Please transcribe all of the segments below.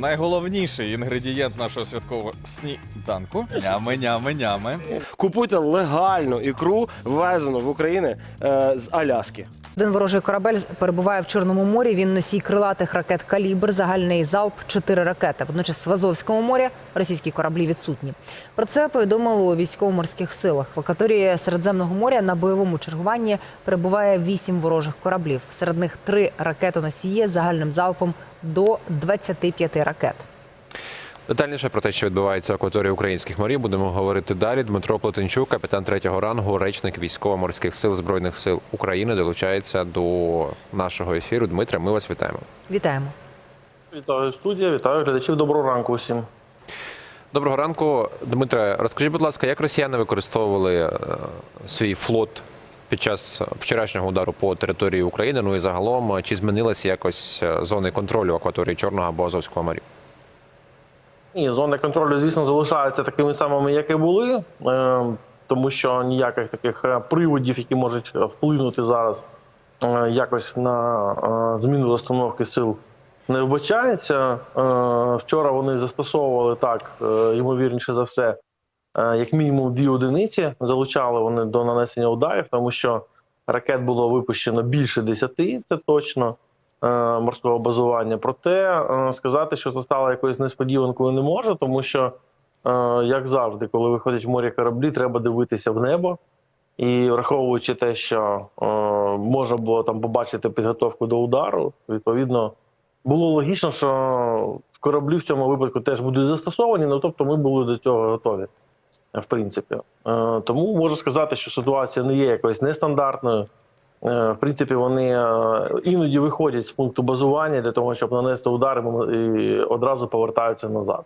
Найголовніший інгредієнт нашого святкового сніданку. Нями, нями, нями. Купуйте легальну ікру, ввезену в Україну е, з Аляски. Один ворожий корабель перебуває в Чорному морі. Він носій крилатих ракет калібр, загальний залп 4 ракети. Водночас в Азовському морі російські кораблі відсутні. Про це повідомили у військово-морських силах. В акваторії Середземного моря на бойовому чергуванні перебуває 8 ворожих кораблів. Серед них 3 ракетоносії загальним залпом до 25 ракет. Детальніше про те, що відбувається в акваторії українських морів, будемо говорити далі. Дмитро Плотенчук, капітан третього рангу, речник військово-морських сил збройних сил України, долучається до нашого ефіру. Дмитре, ми вас вітаємо. Вітаємо. Вітаю студія, вітаю глядачів. Доброго ранку усім. Доброго ранку, Дмитре. Розкажіть, будь ласка, як росіяни використовували е, свій флот під час вчорашнього удару по території України? Ну і загалом, е, чи змінилися якось е, зони контролю акваторії Чорного або Азовського морів? Ні, зони контролю, звісно, залишаються такими самими, як і були, е, тому що ніяких таких е, приводів, які можуть е, вплинути зараз якось на зміну розстановки сил, не вбачається. Вчора вони застосовували так, ймовірніше за все, як мінімум дві одиниці. Залучали вони до нанесення ударів, тому що ракет було випущено більше десяти, це точно. Е, морського базування. Проте е, сказати, що це стало якоюсь несподіванкою, не можу, тому що, е, як завжди, коли виходять в морі кораблі, треба дивитися в небо. І враховуючи те, що е, можна було там побачити підготовку до удару, відповідно, було логічно, що кораблі в цьому випадку теж будуть застосовані. Ну тобто, ми були до цього готові, в принципі. Е, тому можу сказати, що ситуація не є якоюсь нестандартною. Е, В принципі, вони е, іноді виходять з пункту базування для того, щоб нанести удари і одразу повертаються назад.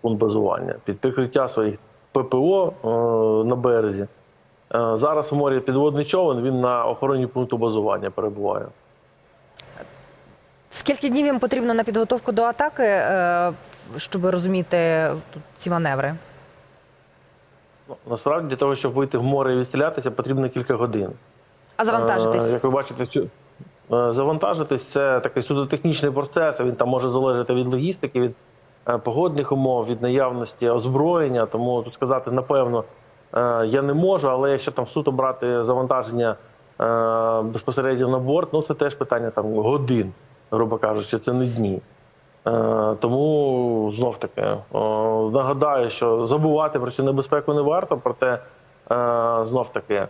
Пункт базування під прикриття своїх ППО е, на березі. Зараз в морі підводний човен, він на охороні пункту базування перебуває. Скільки днів їм потрібно на підготовку до атаки, щоб розуміти ці маневри? Ну, Насправді, для того, щоб вийти в море і відстрілятися, потрібно кілька годин. А Е, завантажитись? Як ви бачите, е, завантажитись це такий судотехнічний процес. Він там може залежати від логістики, від е, погодних умов, від наявності озброєння. Тому тут сказати напевно е, я не можу, але якщо там суто брати завантаження е, безпосередньо на борт, ну це теж питання там годин, грубо кажучи, це не дні. Е, Тому знов таки нагадаю, що забувати про цю небезпеку не варто, проте е, знов таки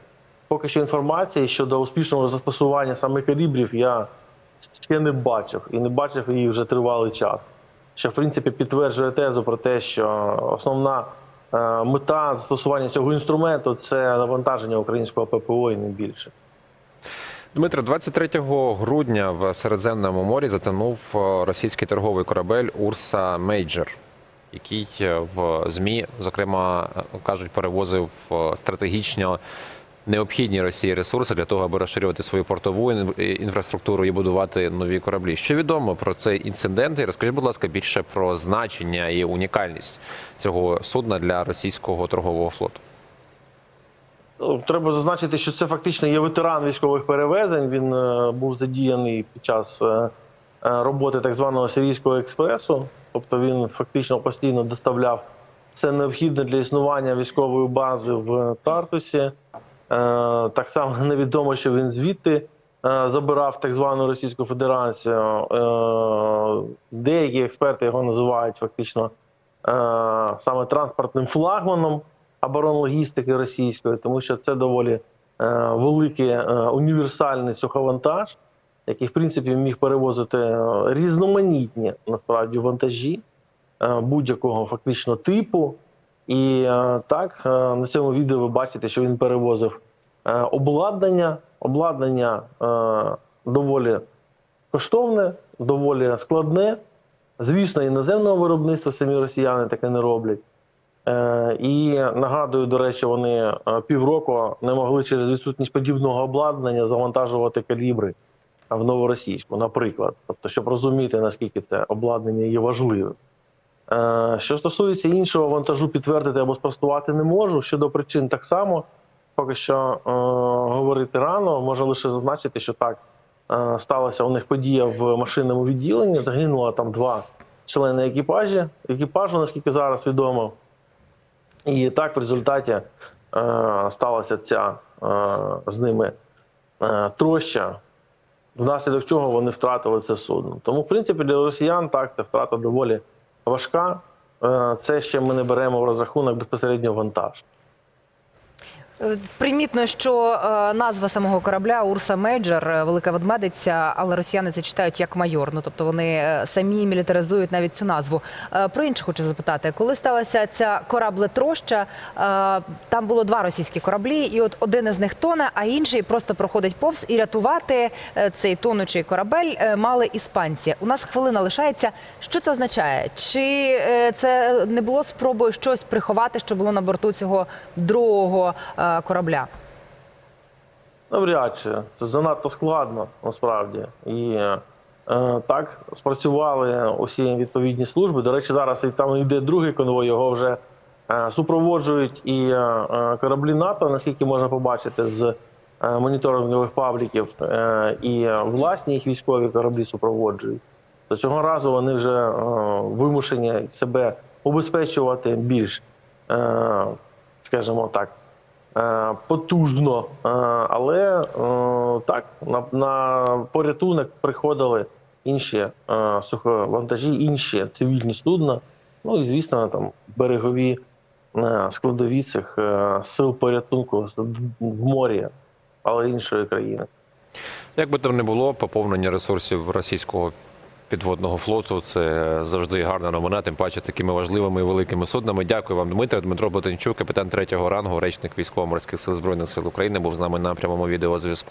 поки що інформації щодо успішного застосування саме калібрів я ще не бачив і не бачив її вже тривалий час. Що в принципі підтверджує тезу про те, що основна е, мета застосування цього інструменту це навантаження українського ППО і не більше. Дмитро, 23 грудня в Середземному морі затонув е, російський торговий корабель Урса Мейджор, який е, в ЗМІ, зокрема, кажуть, перевозив стратегічно необхідні Росії ресурси для того, аби розширювати свою портову інфраструктуру і будувати нові кораблі. Що відомо про цей інцидент? І розкажіть, будь ласка, більше про значення і унікальність цього судна для російського торгового флоту. Ну, Треба зазначити, що це фактично є ветеран військових перевезень. Він е, був задіяний під час е, е, роботи так званого сирійського експресу. Тобто він фактично постійно доставляв все необхідне для існування військової бази в Тартусі. Е, так само невідомо, що він звідти е, забирав так звану Російську Федерацію. Е, деякі експерти його називають фактично саме транспортним флагманом оборонлогістики російської, тому що це доволі великий універсальний суховантаж, який в принципі міг перевозити різноманітні насправді вантажі будь-якого фактично типу. І е, так, е, на цьому відео ви бачите, що він перевозив е, обладнання. Обладнання доволі коштовне, доволі складне. Звісно, іноземного виробництва самі росіяни таке не роблять. І нагадую, до речі, вони півроку не могли через відсутність подібного обладнання завантажувати калібри в новоросійську, наприклад. Тобто, щоб розуміти, наскільки це обладнання є важливим. Е, Що стосується іншого вантажу, підтвердити або спростувати не можу. Щодо причин так само, поки що е, говорити рано, можу лише зазначити, що так е, сталася у них подія в машинному відділенні. Загинуло там два члени екіпажі, екіпажу, наскільки зараз відомо. І так в результаті сталася ця з ними троща, внаслідок чого вони втратили це судно. Тому, в принципі, для росіян так ця втрата доволі важка. Е, це ще ми не беремо в розрахунок безпосередньо вантаж. Примітно, що е, назва самого корабля Урса Мейджор, е, велика ведмедиця, але росіяни це читають як майор. Ну тобто вони е, самі мілітаризують навіть цю назву. Про інше хочу запитати, коли сталася ця кораблетроща, е, там було два російські кораблі, і от один із них тоне, а інший просто проходить повз і рятувати цей тонучий корабель мали іспанці. У нас хвилина лишається. Що це означає? Чи це не було спробою щось приховати, що було на борту цього другого корабля? Навряд чи це занадто складно насправді. І е, так спрацювали усі відповідні служби. До речі, зараз і там йде другий конвой, його вже е, супроводжують і е, е, кораблі НАТО, наскільки можна побачити з е, моніторингових пабліків, е, і власні їх військові кораблі супроводжують. До цього разу вони вже е, вимушені себе убезпечувати більш, е, скажімо так, потужно. Е, Але е, так, на, на порятунок приходили інші е, суховантажі, інші цивільні судна. Ну і звісно, там берегові е, складові цих е, сил порятунку в морі, але іншої країни. Як би там не було, поповнення ресурсів російського підводного флоту це завжди гарна новина, тим паче такими важливими і великими суднами. Дякую вам, Дмитро. Дмитро Ботенчук, капітан третього рангу, речник військово-морських сил збройних сил України, був з нами на прямому відеозв'язку.